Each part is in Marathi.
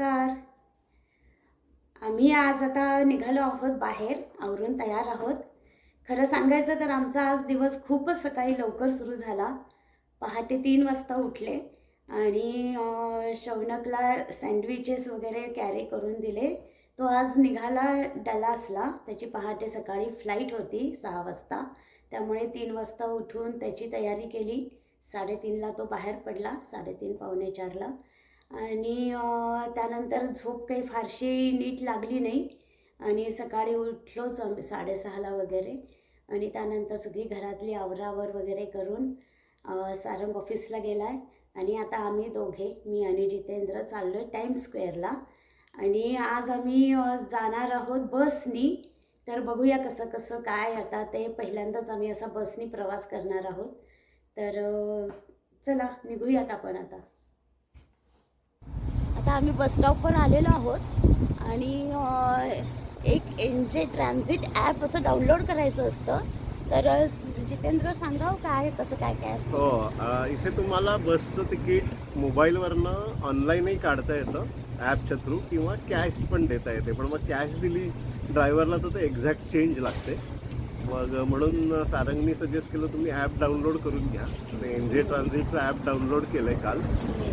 नमस्कार. आम्ही आज आता निघालो आहोत बाहेर आवरून तयार आहोत. खरं सांगायचं तर आमचा आज दिवस खूपच सकाळी लवकर सुरू झाला. पहाटे तीन वाजता उठले आणि शौनकला सँडविचेस वगैरे कॅरी करून दिले. तो आज निघाला डलासला. त्याची पहाटे सकाळी फ्लाईट होती सहा वाजता. त्यामुळे तीन वाजता उठून त्याची तयारी केली. साडेतीनला तो बाहेर पडला. साडेतीन पावणे चारला. आणि त्यानंतर झोप काही फारशी नीट लागली नाही. आणि सकाळी उठलोच आम्ही साडेसहाला वगैरे. आणि त्यानंतर सगळी घरातली आवरावर वगैरे करून सारंग ऑफिसला गेला आहे आणि आता आम्ही दोघे मी आणि जितेंद्र चाललो आहे टाईम स्क्वेअरला. आणि आज आम्ही जाणार आहोत बसनी. तर बघूया कसं कसं काय आता ते पहिल्यांदाच आम्ही असा बसनी प्रवास करणार आहोत. तर चला निघूयात आपण आता. आता आम्ही बस स्टॉपवर आलेलो आहोत. आणि एक एन जे ट्रान्झिट ॲप असं डाउनलोड करायचं असतं. तर जितेंद्र सांगाव काय कसं काय काय असतं? हो इथे तुम्हाला बसचं तिकीट मोबाईलवरनं ऑनलाईनही काढता येतं ॲपच्या थ्रू किंवा कॅश पण देता येते. पण मग कॅश दिली ड्रायव्हरला तर ते एक्झॅक्ट चेंज लागते. मग म्हणून सारंगनी सजेस्ट केलं तुम्ही ॲप डाउनलोड करून घ्या. एन जे ट्रान्झिटचं ॲप डाउनलोड केलं आहे काल.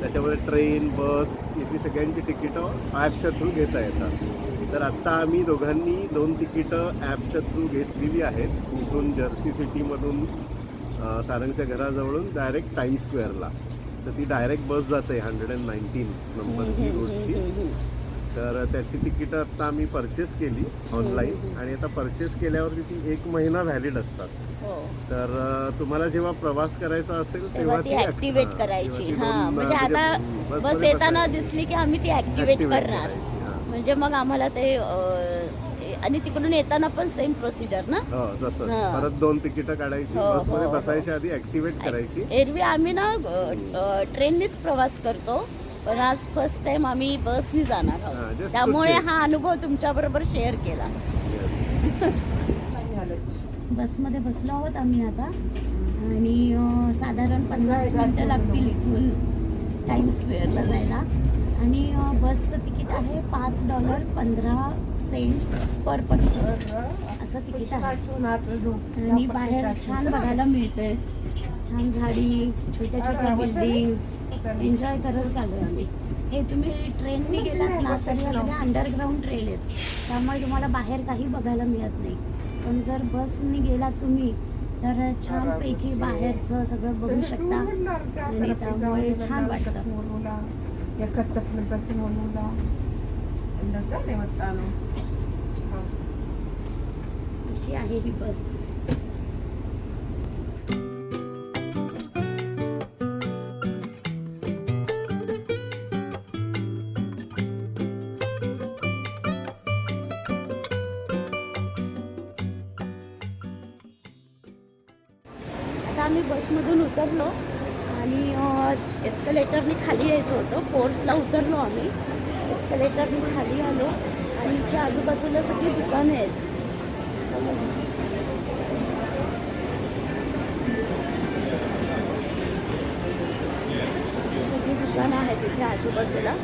त्याच्यामध्ये ट्रेन बस याची सगळ्यांची तिकीटं ॲपच्या थ्रू घेता येतात. तर आत्ता आम्ही दोघांनी दोन तिकीटं ॲपच्या थ्रू घेतलेली आहेत. इथून जर्सी सिटीमधून सारंगच्या घराजवळून डायरेक्ट टाईम स्क्वेअरला तर ती डायरेक्ट बस जाते हंड्रेड अँड नाईन्टीन नंबरची रोडची तर त्याची तिकीटं आत्ता आम्ही परचेस केली ऑनलाईन आणि आता परचेस केल्यावरती ती एक महिना व्हॅलिड असतात. हो. तर तुम्हाला जेव्हा प्रवास करायचा असेल तेव्हा ती हा, करायची. हा म्हणजे आता हम्म, बस येताना. दिसली की आम्ही ती Activate करणार. हा. म्हणजे मग आम्हाला ते आणि तिकडून येताना पण सेम प्रोसिजर ना? हो तसंच. हा. परत दोन तिकीटं काढायची. हो, बसमध्ये हो, हो. बसायच्या आधी ऍक्टिव्हेट करायची. एरवी आम्ही ना ट्रेननीच प्रवास करतो. पण आज फर्स्ट टाइम आम्ही बसनी जाणार हा, आहोत just to त्यामुळे check. हा अनुभव तुमच्या बरोबर शेअर केला. बसमध्ये बसलो आहोत आम्ही आता. आणि अं, साधारण पन्नास मिनटं लागतील इथून टाइम स्क्वेअरला जायला. आणि अं, बसचं तिकीट आहे पाच डॉलर पंधरा सेंट्स पर पर्सन असं तिकीट आहे. आणि बाहेर छान बघायला मिळते छान झाडी छोट्या छोट्या बिल्डिंग्स एन्जॉय करत चालू आम्ही. हे तुम्ही ट्रेनने गेलात ना तर या सगळ्या अंडरग्राऊंड ट्रेन आहेत. त्यामुळे तुम्हाला बाहेर काही बघायला मिळत नाही. पण जर बसने गेलात तुम्ही तर छानपैकी बाहेरचं सगळं बघू शकता. आणि त्यामुळे छान वाटतं. अशी आहे ही बस आम्ही बसमधून उतरलो आणि एस्कलेटरने खाली यायचं होतं. फोर्थला उतरलो आम्ही. एस्कलेटरने खाली आलो आणि इथे आजूबाजूला सगळी दुकानं आहेत. सगळी दुकानं आहेत इथे आजूबाजूला.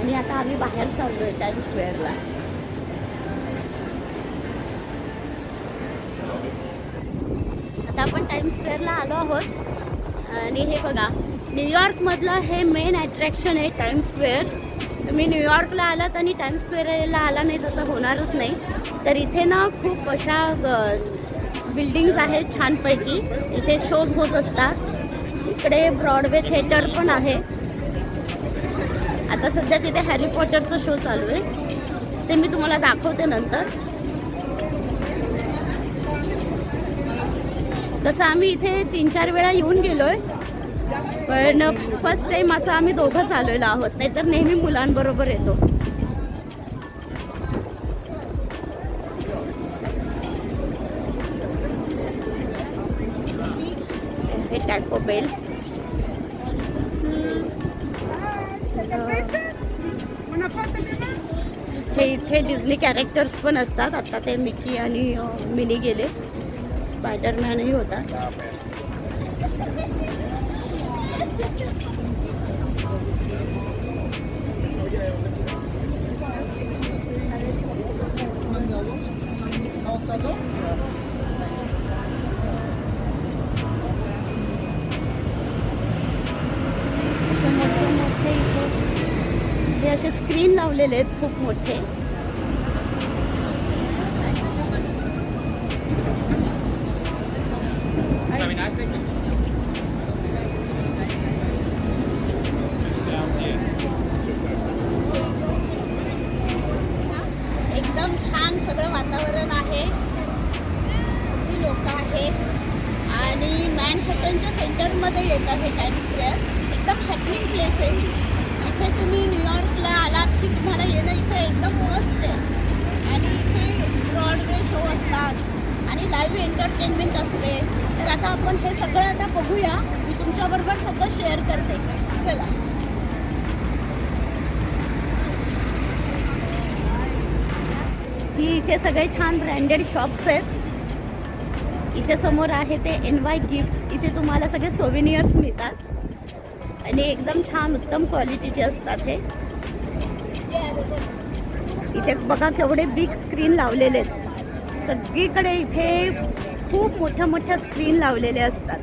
आणि आता आम्ही बाहेर चाललो आहे टाईम स्क्वेअरला आता आपण टाइम आलो आहोत. आणि हे बघा न्यूयॉर्कमधलं हे मेन अट्रॅक्शन आहे टाइम स्क्वेअर तुम्ही न्यूयॉर्कला आलात आणि टाइम स्क्वेअरला आला नाही तसं होणारच नाही. तर इथे ना खूप अशा बिल्डिंग्स आहेत छानपैकी. इथे शोज होत असतात. इकडे ब्रॉडवे थिएटर पण आहे. आता सध्या तिथे हॅरी पॉटरचा शो चालू आहे. ते मी तुम्हाला दाखवते नंतर. तसं आम्ही इथे तीन चार वेळा येऊन गेलोय. पण फर्स्ट टाइम असं आम्ही दोघंच आलेलो आहोत. नाहीतर नेहमी मुलांबरोबर येतो. हे टॅको बेल हे इथे डिझनी कॅरेक्टर्स पण असतात. आता ते मिकी आणि मिनी गेले. स्पायडरमॅनही होता. मोठे मोठे इथे हे असे स्क्रीन लावलेले आहेत खूप मोठे. शेअर करते. चला. ही इथे सगळे छान ब्रँडेड शॉप्स आहेत. इथे समोर आहे ते एन वाय गिफ्ट्स इथे तुम्हाला सगळे सोविनियर्स मिळतात. आणि एकदम छान उत्तम क्वालिटीचे असतात हे. इथे बघा केवढे बिग स्क्रीन लावलेले आहेत. सगळीकडे इथे खूप मोठ्या मोठ्या स्क्रीन लावलेले असतात.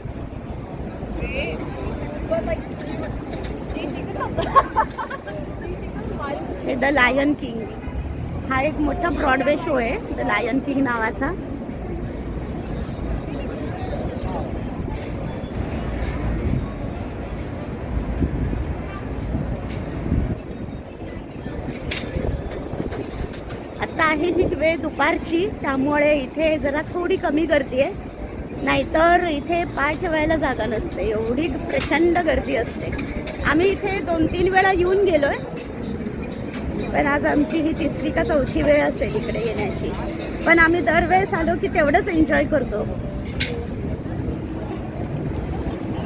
हे द लायन किंग. हा एक मोठा ब्रॉडवे शो आहे द लायन किंग नावाचा. आता आहे ही वेळ दुपारची त्यामुळे इथे जरा थोडी कमी गर्दी आहे. नाहीतर इथे पाय ठेवायला जागा नसते. एवढी प्रचंड गर्दी असते. आम्ही इथे दोन तीन वेळा येऊन गेलो आहे पण आज आमची ही तिसरी का चौथी वेळ असेल इकडे येण्याची. पण आम्ही दरवेळेस आलो की तेवढंच एन्जॉय करतो.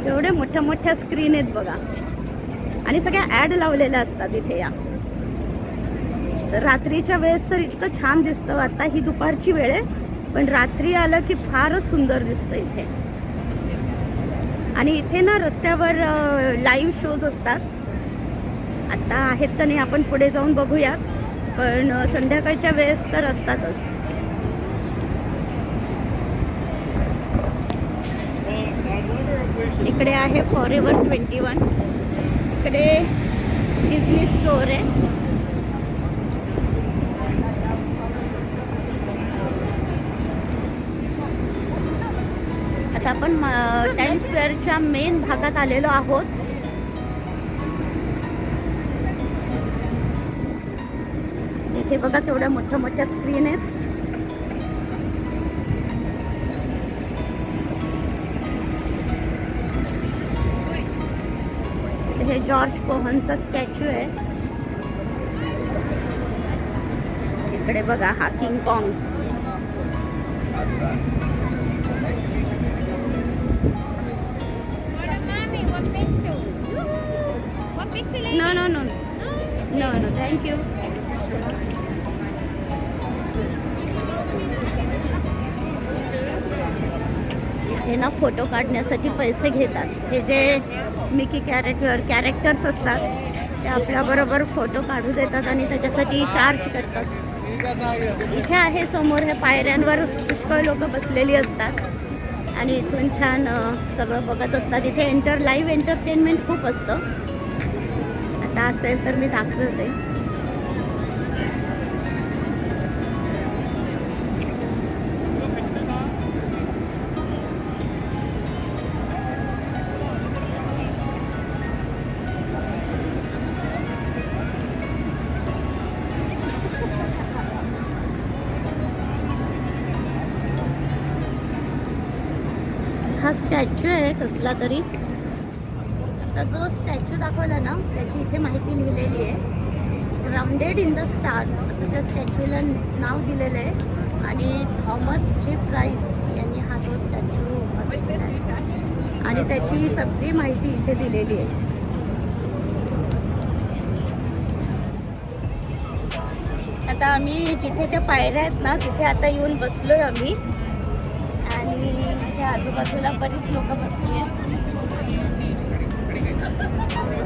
एवढे मोठ्या मोठ्या स्क्रीन आहेत बघा. आणि सगळ्या ॲड लावलेल्या असतात इथे या. रात्रीच्या वेळेस तर इतकं छान दिसतं. आता ही दुपारची वेळ आहे. पण रात्री आलं की फारच सुंदर दिसतं इथे. आणि इथे ना रस्त्यावर लाईव्ह शोज असतात. आता आहेत का नाही आपण पुढे जाऊन बघूयात. पण संध्याकाळच्या वेळेस तर असतातच. इकडे आहे फॉर एव्हर ट्वेंटी वन इकडे डिझनी स्टोअर आहे. आता आपण टाइम स्क्वेअरच्या मेन भागात आलेलो आहोत. इथे बघा केवढ्या मोठ्या मोठ्या स्क्रीन आहेत. हे जॉर्ज कोहनचा स्टॅच्यू आहे. इकडे बघा हा King Kong No, no, no no No, no no thank you हे ना फोटो काढण्यासाठी पैसे घेतात. हे जे मिकी कॅरेक्टर कॅरेक्टर्स असतात ते आपल्याबरोबर फोटो काढू देतात आणि त्याच्यासाठी चार्ज करतात. इथे आहे समोर हे पायऱ्यांवर पुष्कळ लोक बसलेली असतात. आणि इथून छान सगळं बघत असतात. इथे एंटर लाईव्ह एंटरटेनमेंट खूप असतं. आता असेल तर मी दाखवते. हा स्टॅच्यू आहे कसला तरी. आता जो स्टॅच्यू दाखवला ना त्याची इथे माहिती लिहिलेली आहे. राऊंडेड इन द स्टार्स असं त्या स्टॅच्यूला नाव दिलेलं आहे. आणि थॉमस जे प्राईस यांनी हा जो स्टॅच्यू आणि त्याची सगळी माहिती इथे दिलेली आहे. आता आम्ही जिथे त्या पायऱ्या आहेत ना तिथे आता येऊन बसलोय आम्ही. आणि इथे आजूबाजूला बरीच लोक बसली आहेत.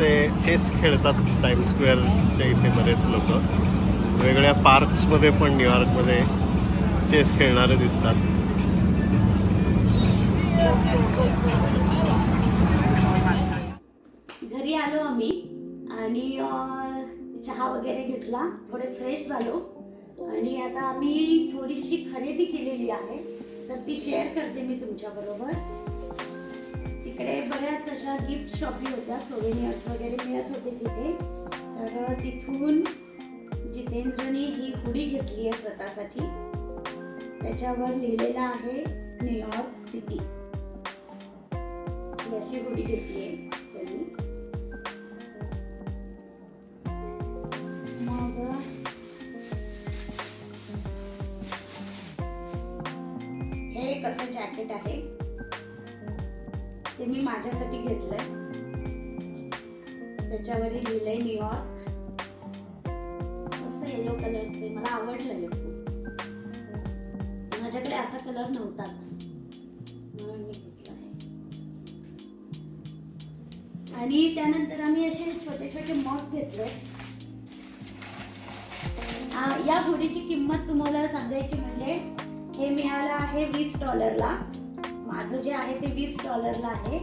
असे चेस खेळतात टाईम स्क्वेअरच्या इथे बरेच लोक. वेगवेगळ्या पार्क्समध्ये पण न्यूयॉर्कमध्ये चेस खेळणारे दिसतात. घरी आलो आम्ही आणि चहा वगैरे घेतला. थोडे फ्रेश झालो. आणि आता आम्ही थोडीशी खरेदी केलेली आहे. तर ती शेअर करते मी तुमच्याबरोबर. तिकडे बऱ्याच अशा गिफ्ट शॉपी होत्या. सोवेनियर्स वगैरे मिळत होते तिथे. तर तिथून जितेंद्रने ही हुडी घेतली आहे स्वतःसाठी. त्याच्यावर लिहिलेलं आहे न्यूयॉर्क सिटी अशी हुडी घेतली आहे त्यांनी. मग हे एक असं जॅकेट आहे? ते मी माझ्यासाठी घेतलंय. त्याच्यावरही लिहिलंय न्यूयॉर्क मस्त येलो कलरचे मला आवडलं खूप. माझ्याकडे असा कलर नव्हताच. म्हणून मी घेतला आहे. आणि त्यानंतर आम्ही असे छोटे छोटे मग घेतले. या हुडीची किंमत तुम्हाला सांगायची म्हणजे हे मिळालं आहे वीस डॉलरला माझं जे आहे ते वीस डॉलरला आहे.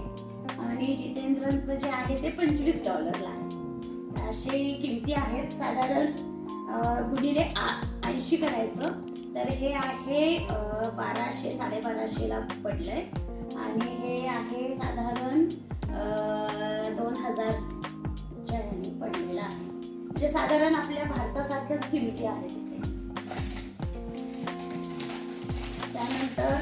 आणि जितेंद्रचं जे आहे ते पंचवीस डॉलरला आहे. असे किमती आहेत. साधारण गुणिले ऐंशी करायचं. तर हे आहे बाराशे साडेबाराशेला पडलंय. आणि हे आहे साधारण दोन हजारच्या ह्यानी पडलेलं आहे. जे साधारण आपल्या भारतासारख्याच किमती आहेत त्यानंतर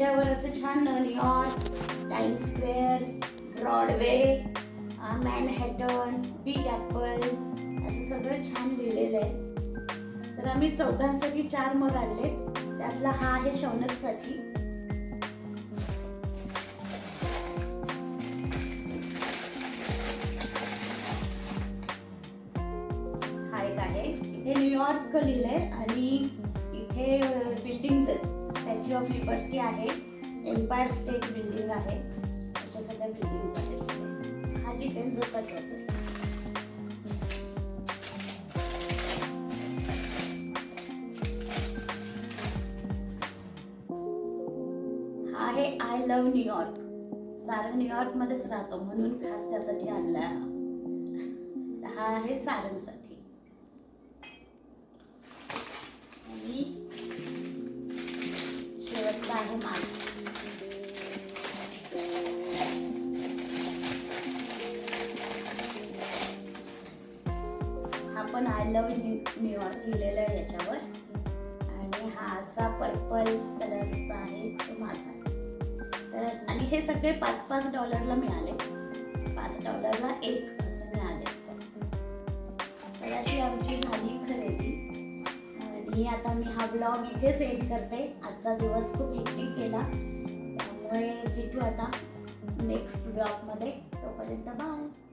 त्याच्यावर असं छान New York Time Square Broadway Manhattan Big Apple असं सगळं छान लिहिलेलं आहे. तर आम्ही चौघांसाठी चार मग आणले त्यातला हा आहे शौनकसाठी. हा एक आहे. इथे न्यूयॉर्क लिहिलंय आणि इथे बिल्डिंग स्टॅच्यू ऑफ लिबर्टी आहे. एम्पायर स्टेट बिल्डिंग आहे. अशा सगळ्या बिल्डिंग आहेत हा जितेंद्रचा करतो हा आहे I love New York Sarang न्यूयॉर्कमध्येच राहतो म्हणून खास त्यासाठी आणलाय हा. हा आहे सारंगसाठी पण आय लव्ह न्यूयॉर्क लिहिलेलं आहे याच्यावर. आणि हा असा पर्पल कलरचा आहे तो माझा आहे. तर आणि हे सगळे पाच पाच डॉलरला मिळाले. पाच डॉलरला एक असं मिळाले. तर अशी आमची झाली खरेदी. आणि आता मी हा ब्लॉग इथेच एंड करते. आजचा दिवस खूप हेक्टिक केला त्यामुळे भेटू आता नेक्स्ट ब्लॉगमध्ये तोपर्यंत बाय